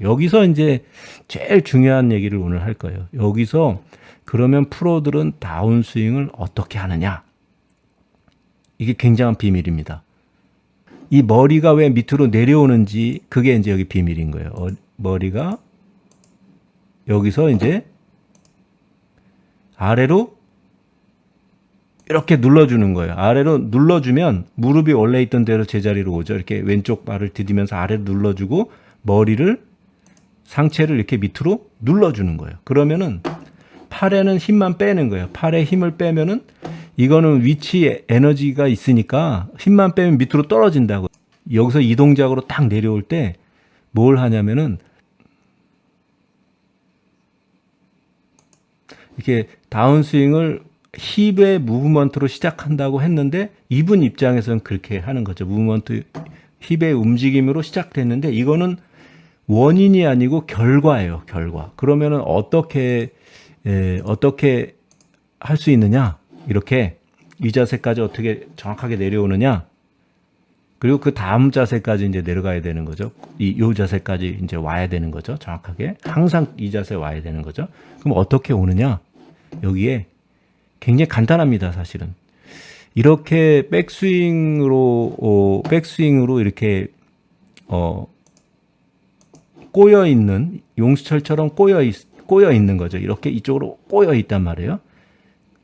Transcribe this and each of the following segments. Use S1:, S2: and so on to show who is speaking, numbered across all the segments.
S1: 여기서 이제 제일 중요한 얘기를 오늘 할 거예요. 여기서 그러면 프로들은 다운스윙을 어떻게 하느냐? 이게 굉장한 비밀입니다. 이 머리가 왜 밑으로 내려오는지 그게 이제 여기 비밀인 거예요. 어, 머리가 여기서 이제 아래로 이렇게 눌러주는 거예요. 아래로 눌러주면 무릎이 원래 있던 대로 제자리로 오죠. 이렇게 왼쪽 발을 디디면서 아래로 눌러주고 머리를 상체를 이렇게 밑으로 눌러주는 거예요. 그러면은 팔에는 힘만 빼는 거예요. 팔에 힘을 빼면은 이거는 위치 에너지가 있으니까 힘만 빼면 밑으로 떨어진다고. 여기서 이 동작으로 딱 내려올 때 뭘 하냐면은 이렇게 다운스윙을 힙의 무브먼트로 시작한다고 했는데 이분 입장에서는 그렇게 하는 거죠. 무브먼트 힙의 움직임으로 시작됐는데 이거는 원인이 아니고 결과예요. 결과. 그러면은 어떻게 에, 어떻게 할 수 있느냐? 이렇게 이 자세까지 어떻게 정확하게 내려오느냐? 그리고 그 다음 자세까지 이제 내려가야 되는 거죠. 이, 요 자세까지 이제 와야 되는 거죠. 정확하게. 항상 이 자세 와야 되는 거죠. 그럼 어떻게 오느냐? 여기에 굉장히 간단합니다, 사실은. 이렇게 백스윙으로, 어, 백스윙으로 이렇게, 어, 꼬여 있는, 용수철처럼 꼬여 있, 꼬여 있는 거죠. 이렇게 이쪽으로 꼬여 있단 말이에요.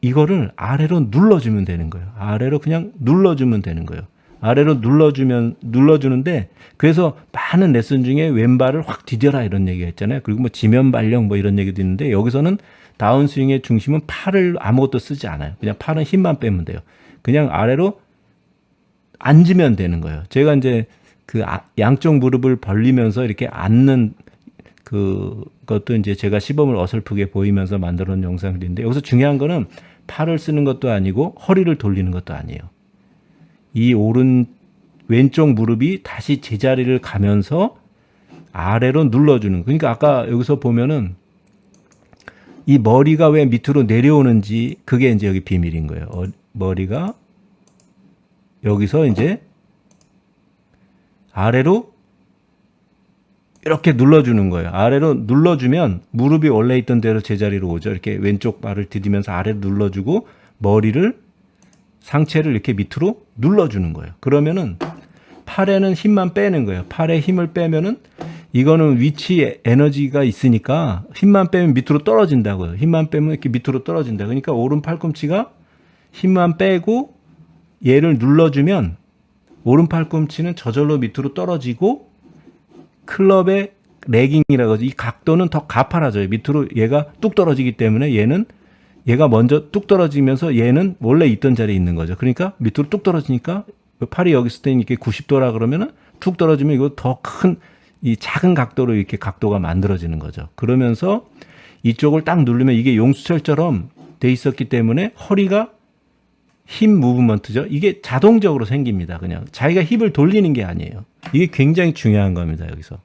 S1: 이거를 아래로 눌러주면 되는 거예요. 아래로 그냥 눌러주면 되는 거예요. 아래로 눌러주면 눌러주는데 그래서 많은 레슨 중에 왼발을 확 디뎌라 이런 얘기가 있잖아요. 그리고 뭐 지면 발령 뭐 이런 얘기도 있는데 여기서는 다운스윙의 중심은 팔을 아무것도 쓰지 않아요. 그냥 팔은 힘만 빼면 돼요. 그냥 아래로 앉으면 되는 거예요. 제가 이제 그 아- 양쪽 무릎을 벌리면서 이렇게 앉는 그 것도 이제 제가 시범을 어설프게 보이면서 만들어 놓은 영상들인데 여기서 중요한 거는 팔을 쓰는 것도 아니고 허리를 돌리는 것도 아니에요. 이 오른 왼쪽 무릎이 다시 제자리를 가면서 아래로 눌러주는. 그러니까 아까 여기서 보면은 이 머리가 왜 밑으로 내려오는지 그게 이제 여기 비밀인 거예요. 어, 머리가 여기서 이제 아래로 이렇게 눌러주는 거예요. 아래로 눌러주면 무릎이 원래 있던 대로 제자리로 오죠. 이렇게 왼쪽 발을 디디면서 아래로 눌러주고 머리를 상체를 이렇게 밑으로 눌러주는 거예요. 그러면은 팔에는 힘만 빼는 거예요. 팔에 힘을 빼면은 이거는 위치 에너지가 있으니까 힘만 빼면 밑으로 떨어진다고요. 힘만 빼면 이렇게 밑으로 떨어진다. 그러니까 오른 팔꿈치가 힘만 빼고 얘를 눌러주면 오른 팔꿈치는 저절로 밑으로 떨어지고 클럽의 레깅이라고 하죠. 이 각도는 더 가파라져요. 밑으로 얘가 뚝 떨어지기 때문에 얘는 얘가 먼저 뚝 떨어지면서 얘는 원래 있던 자리에 있는 거죠. 그러니까 밑으로 뚝 떨어지니까 팔이 여기 있을 때는 이렇게 90도라 그러면은 툭 떨어지면 이거 더 큰 이 작은 각도로 이렇게 각도가 만들어지는 거죠. 그러면서 이쪽을 딱 누르면 이게 용수철처럼 돼 있었기 때문에 허리가 힘 무브먼트죠. 이게 자동적으로 생깁니다. 그냥 자기가 힙을 돌리는 게 아니에요. 이게 굉장히 중요한 겁니다. 여기서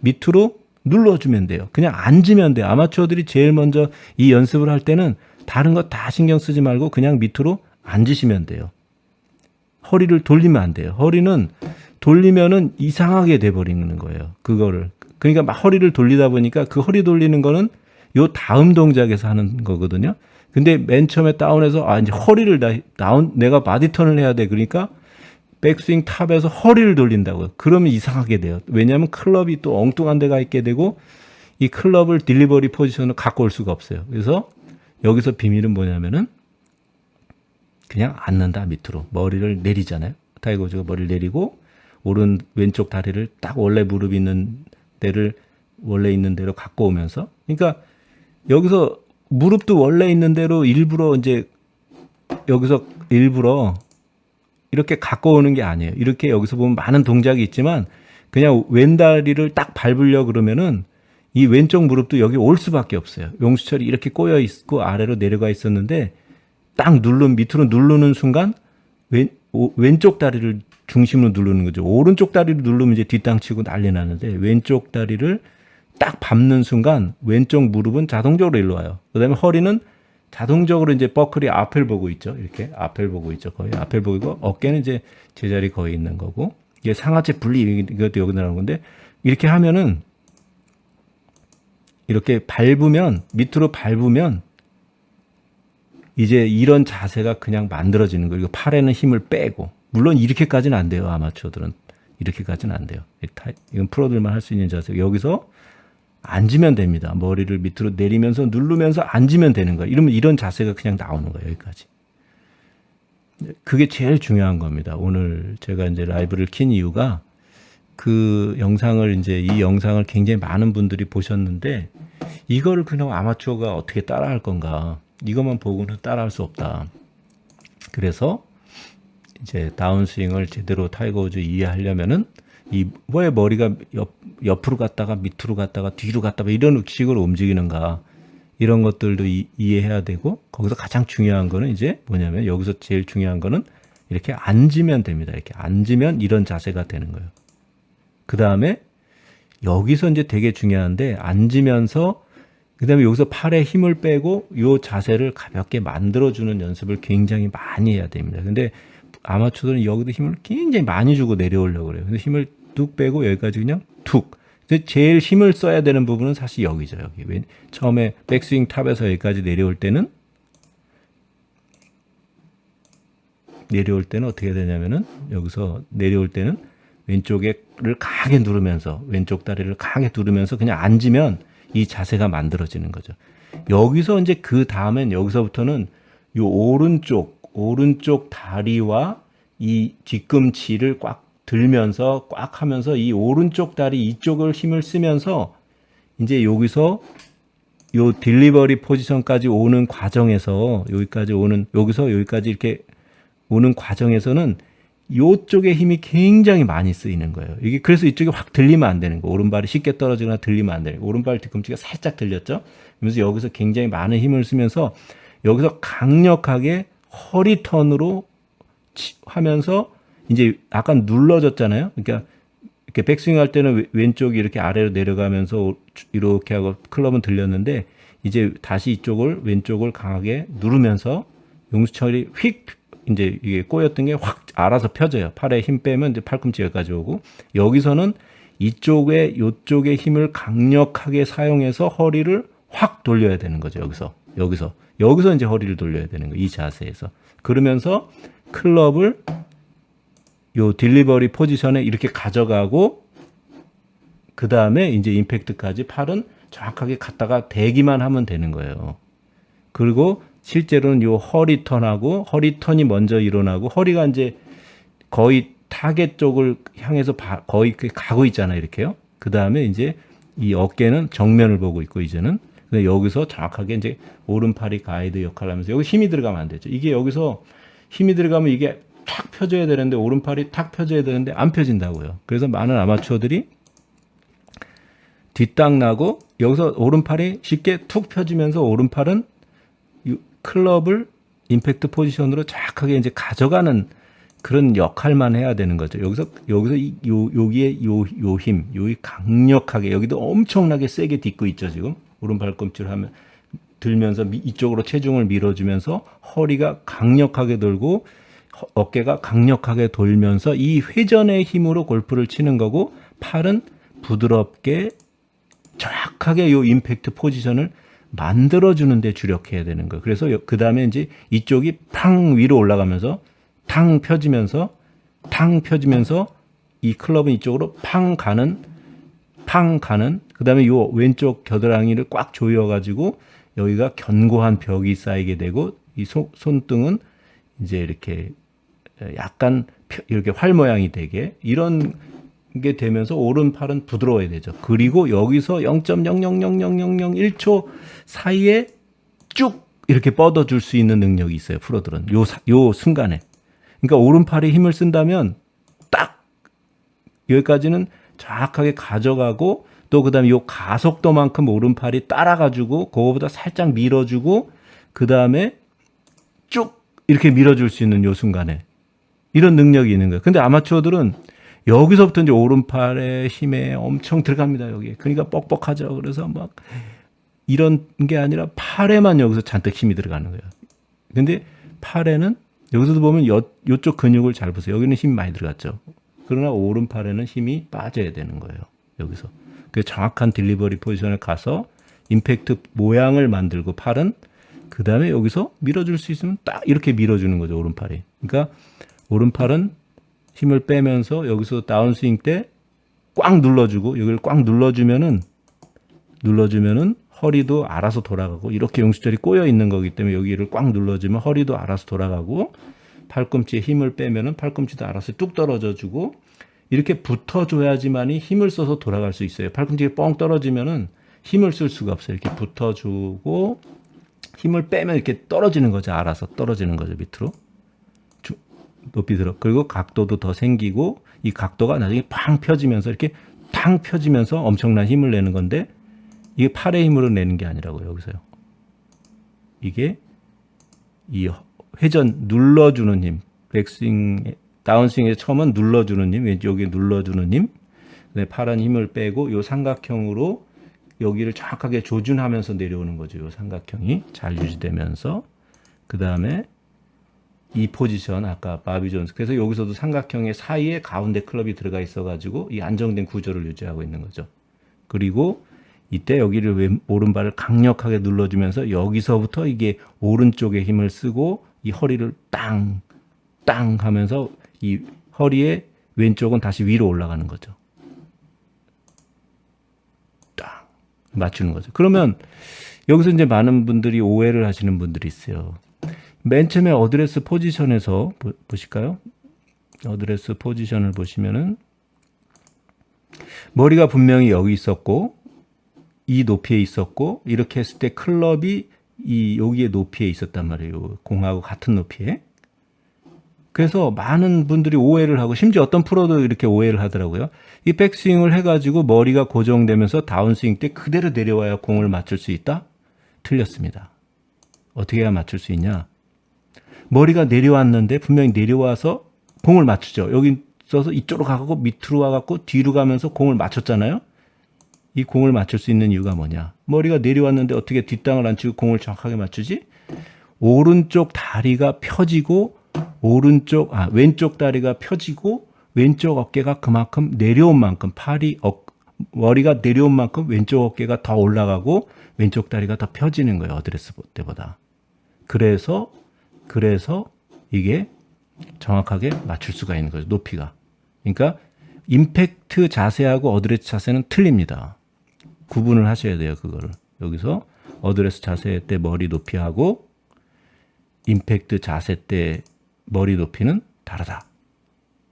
S1: 밑으로 눌러주면 돼요. 그냥 앉으면 돼요. 아마추어들이 제일 먼저 이 연습을 할 때는 다른 거 다 신경 쓰지 말고 그냥 밑으로 앉으시면 돼요. 허리를 돌리면 안 돼요. 허리는 돌리면은 이상하게 돼버리는 거예요. 그거를. 그러니까 막 허리를 돌리다 보니까 그 허리 돌리는 거는 요 다음 동작에서 하는 거거든요. 근데 맨 처음에 다운해서 아 이제 허리를 다, 다운 내가 바디 턴을 해야 돼. 그러니까 백스윙 탑에서 허리를 돌린다고요. 그러면 이상하게 돼요. 왜냐하면 클럽이 또 엉뚱한 데가 있게 되고 이 클럽을 딜리버리 포지션으로 갖고 올 수가 없어요. 그래서 여기서 비밀은 뭐냐면은 그냥 앉는다 밑으로 머리를 내리잖아요. 타이거 우즈가 머리를 내리고 오른 왼쪽 다리를 딱 원래 무릎 있는 데를 원래 있는 대로 갖고 오면서 그러니까 여기서 무릎도 원래 있는 대로 일부러 이제 여기서 일부러 이렇게 갖고 오는 게 아니에요. 이렇게 여기서 보면 많은 동작이 있지만 그냥 왼다리를 딱 밟으려 그러면은 이 왼쪽 무릎도 여기 올 수밖에 없어요. 용수철이 이렇게 꼬여 있고 아래로 내려가 있었는데 딱 누른 밑으로 누르는 순간 왼 오- 왼쪽 다리를 중심으로 누르는 거죠. 오른쪽 다리를 누르면 이제 뒷땅 치고 난리 나는데 왼쪽 다리를 딱 밟는 순간 왼쪽 무릎은 자동적으로 일로 와요. 그다음에 허리는 자동적으로 이제 버클이 앞을 보고 있죠. 이렇게 앞을 보고 있죠. 거의 앞을 보이고 어깨는 이제 제자리 거의 있는 거고 이게 상하체 분리 이것도 여기 나오는 건데 이렇게 하면은 이렇게 밟으면 밑으로 밟으면 이제 이런 자세가 그냥 만들어지는 거예요. 팔에는 힘을 빼고 물론 이렇게까지는 안 돼요. 아마추어들은 이렇게까지는 안 돼요. 다- 이건 프로들만 할 수 있는 자세. 여기서 앉으면 됩니다. 머리를 밑으로 내리면서 누르면서 앉으면 되는 거예요. 이러면 이런 자세가 그냥 나오는 거예요. 여기까지. 그게 제일 중요한 겁니다. 오늘 제가 이제 라이브를 킨 이유가 그 영상을 이제 이 영상을 굉장히 많은 분들이 보셨는데 이거를 그냥 아마추어가 어떻게 따라할 건가? 이것만 보고는 따라할 수 없다. 그래서 이제 다운스윙을 제대로 타이거 우즈 이해하려면은 이 왜 머리가 옆, 옆으로 갔다가 밑으로 갔다가 뒤로 갔다가 이런 식으로 움직이는가 이런 것들도 이, 이해해야 되고 거기서 가장 중요한 거는 이제 뭐냐면 여기서 제일 중요한 거는 이렇게 앉으면 됩니다. 이렇게 앉으면 이런 자세가 되는 거예요. 그 다음에 여기서 이제 되게 중요한데 앉으면서 그 다음에 여기서 팔에 힘을 빼고 요 자세를 가볍게 만들어주는 연습을 굉장히 많이 해야 됩니다. 근데 아마추어들은 여기도 힘을 굉장히 많이 주고 내려오려고 그래요. 근데 힘을 뚝 빼고 여기까지 그냥 툭. 제일 힘을 써야 되는 부분은 사실 여기죠. 여기. 왜- 처음에 백스윙 탑에서 여기까지 내려올 때는 내려올 때는 어떻게 되냐면은 여기서 내려올 때는 왼쪽에를 강하게 누르면서 왼쪽 다리를 강하게 누르면서 그냥 앉으면 이 자세가 만들어지는 거죠. 여기서 이제 그 다음엔 여기서부터는 요 오른쪽 오른쪽 다리와 이 뒤꿈치를 꽉 들면서 꽉 하면서 이 오른쪽 다리 이쪽을 힘을 쓰면서 이제 여기서 요 딜리버리 포지션까지 오는 과정에서 여기까지 오는 여기서 여기까지 이렇게 오는 과정에서는 요쪽에 힘이 굉장히 많이 쓰이는 거예요. 이게 그래서 이쪽이 확 들리면 안 되는 거예요. 오른발이 쉽게 떨어지거나 들리면 안 되는 거예요. 오른발 뒤꿈치가 살짝 들렸죠. 그러면서 여기서 굉장히 많은 힘을 쓰면서 여기서 강력하게 허리 턴으로 치- 하면서 이제 약간 눌러졌잖아요. 그러니까 이렇게 백스윙 할 때는 왼- 왼쪽이 이렇게 아래로 내려가면서 이렇게 하고 클럽은 들렸는데 이제 다시 이쪽을 왼쪽을 강하게 누르면서 용수철이 휙 이제 이게 꼬였던 게 확 알아서 펴져요. 팔에 힘 빼면 이제 팔꿈치 여기까지 오고 여기서는 이쪽에 요쪽에 힘을 강력하게 사용해서 허리를 확 돌려야 되는 거죠. 여기서 여기서 여기서 이제 허리를 돌려야 되는 거예요. 이 자세에서 그러면서 클럽을 요 딜리버리 포지션에 이렇게 가져가고 그 다음에 이제 임팩트까지 팔은 정확하게 갖다가 대기만 하면 되는 거예요. 그리고 실제로는 요 허리 턴하고 허리 턴이 먼저 일어나고 허리가 이제 거의 타겟 쪽을 향해서 바- 거의 그 가고 있잖아요. 이렇게요. 그 다음에 이제 이 어깨는 정면을 보고 있고 이제는 근데 여기서 정확하게 이제 오른팔이 가이드 역할을 하면서 여기 힘이 들어가면 안 되죠. 이게 여기서 힘이 들어가면 이게 탁 펴져야 되는데 오른팔이 탁 펴져야 되는데 안 펴진다고요. 그래서 많은 아마추어들이 뒷땅 나고 여기서 오른팔이 쉽게 툭 펴지면서 오른팔은 이 클럽을 임팩트 포지션으로 정확하게 이제 가져가는 그런 역할만 해야 되는 거죠. 여기서 여기서 이, 요 여기에 요요 힘, 요이 강력하게 여기도 엄청나게 세게 딛고 있죠 지금 오른발 꿈치를 하면 들면서 미- 이쪽으로 체중을 밀어주면서 허리가 강력하게 돌고 허- 어깨가 강력하게 돌면서 이 회전의 힘으로 골프를 치는 거고 팔은 부드럽게 정확하게 요 임팩트 포지션을 만들어주는 데 주력해야 되는 거예요. 그래서 그 다음에 이제 이쪽이 팡 위로 올라가면서 탕 펴지면서 탕 펴지면서 이 클럽은 이쪽으로 팡 가는 팡 가는 그 다음에 요 왼쪽 겨드랑이를 꽉 조여가지고 여기가 견고한 벽이 쌓이게 되고 이 손, 손등은 이제 이렇게 약간 펴- 이렇게 활 모양이 되게 이런 게 되면서 오른팔은 부드러워야 되죠. 그리고 여기서 0.0000001초 사이에 쭉 이렇게 뻗어줄 수 있는 능력이 있어요. 프로들은 요, 사- 요 순간에. 그러니까 오른팔에 힘을 쓴다면 딱 여기까지는 정확하게 가져가고 또 그다음에 요 가속도만큼 오른팔이 따라가지고 그거보다 살짝 밀어주고 그 다음에 쭉 이렇게 밀어줄 수 있는 요 순간에 이런 능력이 있는 거예요. 근데 아마추어들은 여기서부터 이제 오른팔의 힘에 엄청 들어갑니다. 여기. 그러니까 뻑뻑하죠. 그래서 막 이런 게 아니라 팔에만 여기서 잔뜩 힘이 들어가는 거예요. 근데 팔에는 여기서도 보면 여, 요쪽 근육을 잘 보세요. 여기는 힘이 많이 들어갔죠. 그러나 오른팔에는 힘이 빠져야 되는 거예요. 여기서. 그 정확한 딜리버리 포지션에 가서 임팩트 모양을 만들고 팔은 그 다음에 여기서 밀어줄 수 있으면 딱 이렇게 밀어주는 거죠 오른팔이. 그러니까 오른팔은 힘을 빼면서 여기서 다운스윙 때 꽉 눌러주고 여기를 꽉 눌러주면은 눌러주면은 허리도 알아서 돌아가고 이렇게 용수절이 꼬여 있는 거기 때문에 여기를 꽉 눌러주면 허리도 알아서 돌아가고 팔꿈치에 힘을 빼면은 팔꿈치도 알아서 뚝 떨어져 주고 이렇게 붙어줘야지만이 힘을 써서 돌아갈 수 있어요. 팔꿈치가 뻥 떨어지면은 힘을 쓸 수가 없어요. 이렇게 붙어주고 힘을 빼면 이렇게 떨어지는 거죠. 알아서 떨어지는 거죠 밑으로 주- 높이 들어. 그리고 각도도 더 생기고 이 각도가 나중에 팡 펴지면서 이렇게 탕 펴지면서 엄청난 힘을 내는 건데 이게 팔의 힘으로 내는 게 아니라고 요 여기서요. 이게 이 회전 눌러주는 힘, 백스윙, 다운스윙의 처음은 눌러주는 힘, 왼쪽에 눌러주는 힘, 그다음에 팔은 힘을 빼고 요 삼각형으로 여기를 정확하게 조준하면서 내려오는 거죠. 요 삼각형이 잘 유지되면서 그 다음에 이 포지션 아까 바비 존스 그래서 여기서도 삼각형의 사이에 가운데 클럽이 들어가 있어 가지고 이 안정된 구조를 유지하고 있는 거죠. 그리고 이때 여기를 왼, 오른발을 강력하게 눌러주면서 여기서부터 이게 오른쪽에 힘을 쓰고 이 허리를 땅, 땅 하면서 이 허리의 왼쪽은 다시 위로 올라가는 거죠. 땅 맞추는 거죠. 그러면 여기서 이제 많은 분들이 오해를 하시는 분들이 있어요. 맨 처음에 어드레스 포지션에서 보, 보실까요? 어드레스 포지션을 보시면은 머리가 분명히 여기 있었고 이 높이에 있었고 이렇게 했을 때 클럽이 이 여기에 높이에 있었단 말이에요. 공하고 같은 높이에. 그래서 많은 분들이 오해를 하고 심지어 어떤 프로도 이렇게 오해를 하더라고요. 이 백스윙을 해가지고 머리가 고정되면서 다운스윙 때 그대로 내려와야 공을 맞출 수 있다? 틀렸습니다. 어떻게 해야 맞출 수 있냐? 머리가 내려왔는데 분명히 내려와서 공을 맞추죠. 여기 있어서 이쪽으로 가고 밑으로 와갖고 뒤로 가면서 공을 맞췄잖아요. 이 공을 맞출 수 있는 이유가 뭐냐? 머리가 내려왔는데 어떻게 뒷땅을 안 치고 공을 정확하게 맞추지? 오른쪽 다리가 펴지고 오른쪽 아 왼쪽 다리가 펴지고 왼쪽 어깨가 그만큼 내려온 만큼 팔이 어, 머리가 내려온 만큼 왼쪽 어깨가 더 올라가고 왼쪽 다리가 더 펴지는 거예요 어드레스 때보다. 그래서 그래서 이게 정확하게 맞출 수가 있는 거죠 높이가. 그러니까 임팩트 자세하고 어드레스 자세는 틀립니다. 구분을 하셔야 돼요 그거를 여기서 어드레스 자세 때 머리 높이하고 임팩트 자세 때 머리 높이는 다르다.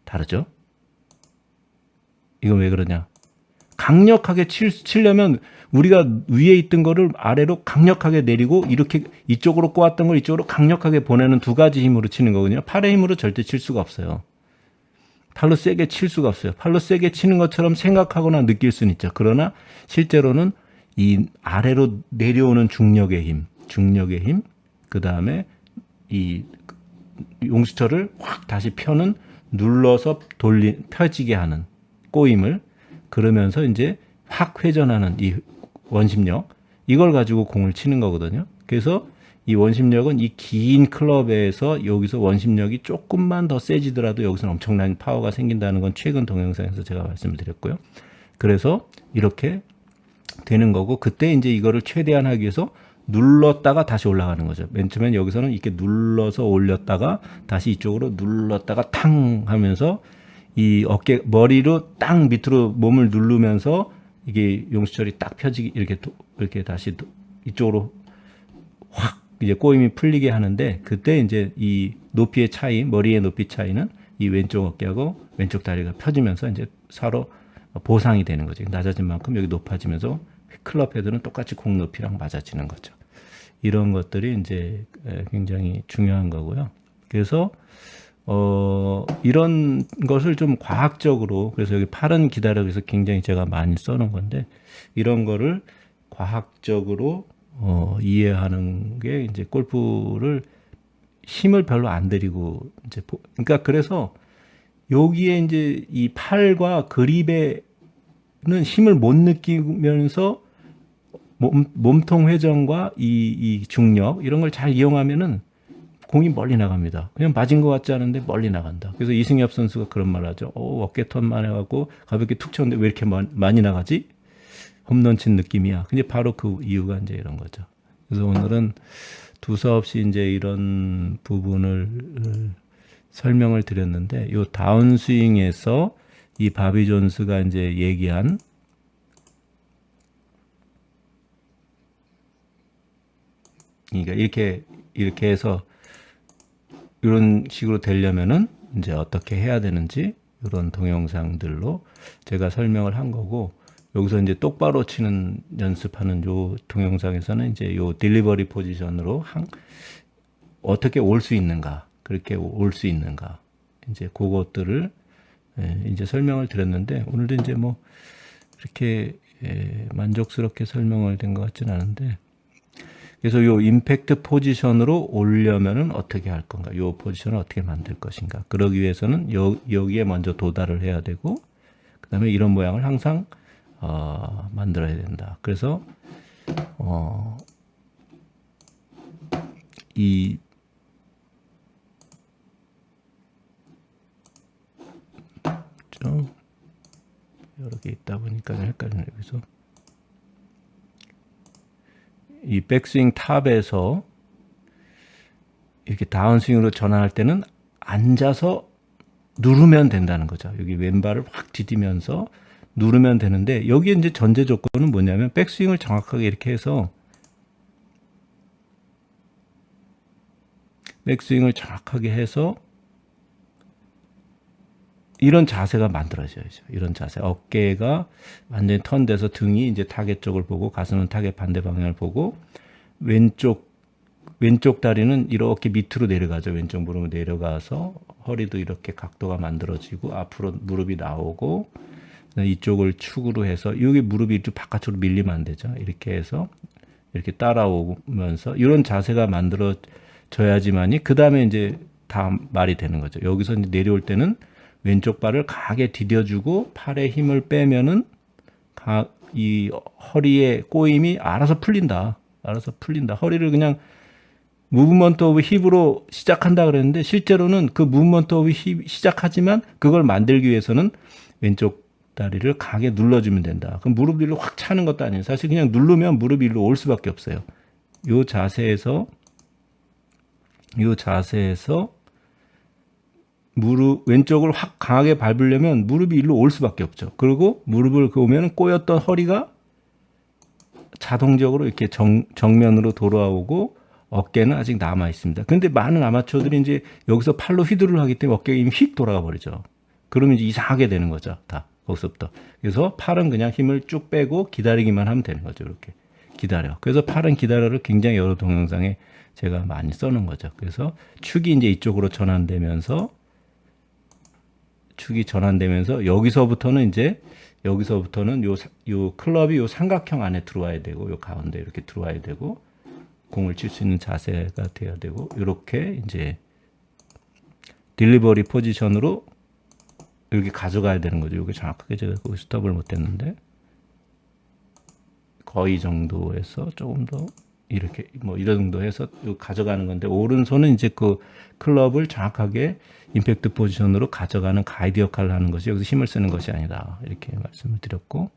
S1: 다르죠? 이건 왜 그러냐? 강력하게 칠, 치려면 우리가 위에 있던 거를 아래로 강력하게 내리고 이렇게 이쪽으로 꼬았던 걸 이쪽으로 강력하게 보내는 두 가지 힘으로 치는 거거든요. 팔의 힘으로 절대 칠 수가 없어요. 팔로 세게 칠 수가 없어요. 팔로 세게 치는 것처럼 생각하거나 느낄 수는 있죠. 그러나 실제로는 이 아래로 내려오는 중력의 힘, 중력의 힘, 그 다음에 이 용수철을 확 다시 펴는 눌러서 돌리 펴지게 하는 꼬임을 그러면서 이제 확 회전하는 이 원심력 이걸 가지고 공을 치는 거거든요. 그래서 이 원심력은 이 긴 클럽에서 여기서 원심력이 조금만 더 세지더라도 여기서는 엄청난 파워가 생긴다는 건 최근 동영상에서 제가 말씀을 드렸고요. 그래서 이렇게 되는 거고 그때 이제 이거를 최대한 하기 위해서 눌렀다가 다시 올라가는 거죠. 맨 처음엔 여기서는 이렇게 눌러서 올렸다가 다시 이쪽으로 눌렀다가 탕 하면서 이 어깨 머리로 땅 밑으로 몸을 누르면서 이게 용수철이 딱 펴지기 이렇게 도- 이렇게 다시 도- 이쪽으로 확 이제 꼬임이 풀리게 하는데 그때 이제 이 높이의 차이 머리의 높이 차이는 이 왼쪽 어깨하고 왼쪽 다리가 펴지면서 이제 서로 보상이 되는 거죠. 낮아진 만큼 여기 높아지면서 클럽 헤드는 똑같이 공 높이랑 맞아지는 거죠. 이런 것들이 이제 에, 굉장히 중요한 거고요. 그래서 어 이런 것을 좀 과학적으로 그래서 여기 팔은 기다려서 굉장히 제가 많이 써놓은 건데 이런 거를 과학적으로 어 이해하는 게 이제 골프를 힘을 별로 안 들이고 이제 보- 그러니까 그래서 여기에 이제 이 팔과 그립에는 힘을 못 느끼면서 몸, 몸통 회전과 이, 이 중력 이런 걸 잘 이용하면은 공이 멀리 나갑니다. 그냥 맞은 것 같지 않은데 멀리 나간다. 그래서 이승엽 선수가 그런 말 하죠. 어, 어깨 턴만 해갖고 가볍게 툭 쳤는데 왜 이렇게 마- 많이 나가지? 홈런 친 느낌이야. 근데 바로 그 이유가 이제 이런 거죠. 그래서 오늘은 두서없이 이제 이런 부분을 설명을 드렸는데 요 다운스윙에서 이 바비 존스가 이제 얘기한 그러니까 이렇게 이렇게 해서 이런 식으로 되려면은 이제 어떻게 해야 되는지 이런 동영상들로 제가 설명을 한 거고 여기서 이제 똑바로 치는 연습하는 요 동영상에서는 이제 요 딜리버리 포지션으로 한, 어떻게 올 수 있는가 그렇게 올 수 있는가 이제 그것들을 예, 이제 설명을 드렸는데 오늘도 이제 뭐 그렇게 예, 만족스럽게 설명을 된 것 같지는 않은데 그래서 요 임팩트 포지션으로 오려면은 어떻게 할 건가? 요 포지션을 어떻게 만들 것인가? 그러기 위해서는 여, 여기에 먼저 도달을 해야 되고 그다음에 이런 모양을 항상 어, 만들어야 된다. 그래서 어, 이좀 여러 개 있다 보니까 좀 헷갈리네 여기서 이 백스윙 탑에서 이렇게 다운스윙으로 전환할 때는 앉아서 누르면 된다는 거죠. 여기 왼발을 확 디디면서 누르면 되는데 여기에 이제 전제 조건은 뭐냐면 백스윙을 정확하게 이렇게 해서 백스윙을 정확하게 해서 이런 자세가 만들어져야죠. 이런 자세. 어깨가 완전히 턴돼서 등이 이제 타겟 쪽을 보고 가슴은 타겟 반대 방향을 보고 왼쪽 왼쪽 다리는 이렇게 밑으로 내려가죠. 왼쪽 무릎으로 내려가서 허리도 이렇게 각도가 만들어지고 앞으로 무릎이 나오고 이쪽을 축으로 해서 여기 무릎이 좀 바깥으로 밀리면 안 되죠. 이렇게 해서 이렇게 따라오면서 이런 자세가 만들어져야지만이 그 다음에 이제 다 말이 되는 거죠. 여기서 이제 내려올 때는 왼쪽 발을 강하게 디뎌주고 팔에 힘을 빼면은 가, 이 허리의 꼬임이 알아서 풀린다. 알아서 풀린다. 허리를 그냥 무브먼트 오브 힙으로 시작한다 그랬는데 실제로는 그 무브먼트 오브 힙 시작하지만 그걸 만들기 위해서는 왼쪽 다리를 강하게 눌러주면 된다. 그럼 무릎 위로 확 차는 것도 아니에요. 사실 그냥 누르면 무릎 위로 올 수밖에 없어요. 요 자세에서 요 자세에서 무릎 왼쪽을 확 강하게 밟으려면 무릎이 일로 올 수밖에 없죠. 그리고 무릎을 그으면 꼬였던 허리가 자동적으로 이렇게 정, 정면으로 돌아오고 어깨는 아직 남아 있습니다. 근데 많은 아마추어들이 이제 여기서 팔로 휘두르를 하기 때문에 어깨가 이미 휙 돌아가 버리죠. 그러면 이제 이상하게 되는 거죠. 다 거기서부터. 그래서 팔은 그냥 힘을 쭉 빼고 기다리기만 하면 되는 거죠. 이렇게 기다려. 그래서 팔은 기다려를 굉장히 여러 동영상에 제가 많이 써놓은 거죠. 그래서 축이 이제 이쪽으로 전환되면서 축이 전환되면서 여기서부터는 이제 여기서부터는 요, 요 클럽이 요 삼각형 안에 들어와야 되고 요 가운데 이렇게 들어와야 되고 공을 칠 수 있는 자세가 돼야 되고 이렇게 이제 딜리버리 포지션으로 여기 가져가야 되는 거죠. 여기 정확하게 제가 거기 스톱을 못했는데 거의 정도에서 조금 더 이렇게 뭐 이런 정도 해서 가져가는 건데 오른손은 이제 그 클럽을 정확하게 임팩트 포지션으로 가져가는 가이드 역할을 하는 것이 여기서 힘을 쓰는 것이 아니다. 이렇게 말씀을 드렸고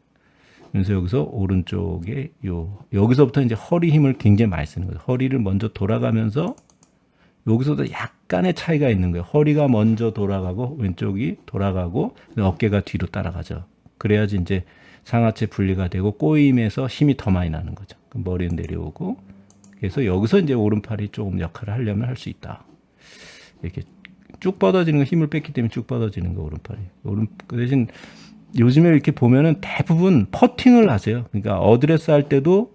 S1: 그래서 여기서 오른쪽에 요 여기서부터 이제 허리 힘을 굉장히 많이 쓰는 거죠. 허리를 먼저 돌아가면서 여기서도 약간의 차이가 있는 거예요. 허리가 먼저 돌아가고 왼쪽이 돌아가고 어깨가 뒤로 따라가죠. 그래야지 이제 상하체 분리가 되고 꼬임에서 힘이 더 많이 나는 거죠. 머리는 내려오고. 그래서 여기서 이제 오른팔이 조금 역할을 하려면 할 수 있다. 이렇게 쭉 뻗어지는 거 힘을 뺐기 때문에 쭉 뻗어지는 거 오른팔이. 오른 그 대신 요즘에 이렇게 보면은 대부분 퍼팅을 하세요. 그러니까 어드레스 할 때도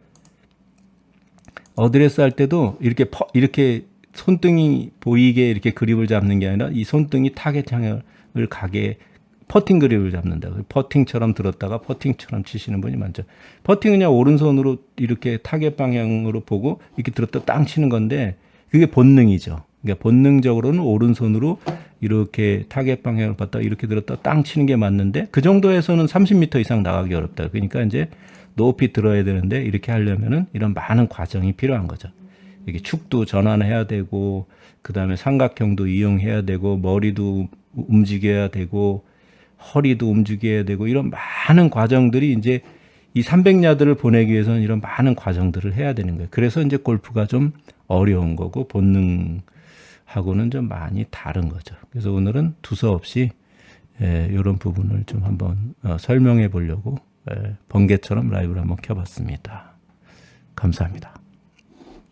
S1: 어드레스 할 때도 이렇게 퍼, 이렇게 손등이 보이게 이렇게 그립을 잡는 게 아니라 이 손등이 타겟 향을 가게 퍼팅 그립을 잡는다. 퍼팅처럼 들었다가 퍼팅처럼 치시는 분이 많죠. 퍼팅은 그냥 오른손으로 이렇게 타겟 방향으로 보고 이렇게 들었다 땅 치는 건데 그게 본능이죠. 그러니까 본능적으로는 오른손으로 이렇게 타겟 방향을 봤다 이렇게 들었다 땅 치는 게 맞는데 그 정도에서는 30m 이상 나가기 어렵다. 그러니까 이제 높이 들어야 되는데 이렇게 하려면은 이런 많은 과정이 필요한 거죠. 이게 축도 전환해야 되고 그다음에 삼각형도 이용해야 되고 머리도 움직여야 되고 허리도 움직여야 되고 이런 많은 과정들이 이제 이 300야드를 보내기 위해서는 이런 많은 과정들을 해야 되는 거예요. 그래서 이제 골프가 좀 어려운 거고 본능 하고는 좀 많이 다른 거죠. 그래서 오늘은 두서없이 예, 이런 부분을 좀 한번 어, 설명해 보려고 예, 번개처럼 라이브를 한번 켜봤습니다. 감사합니다.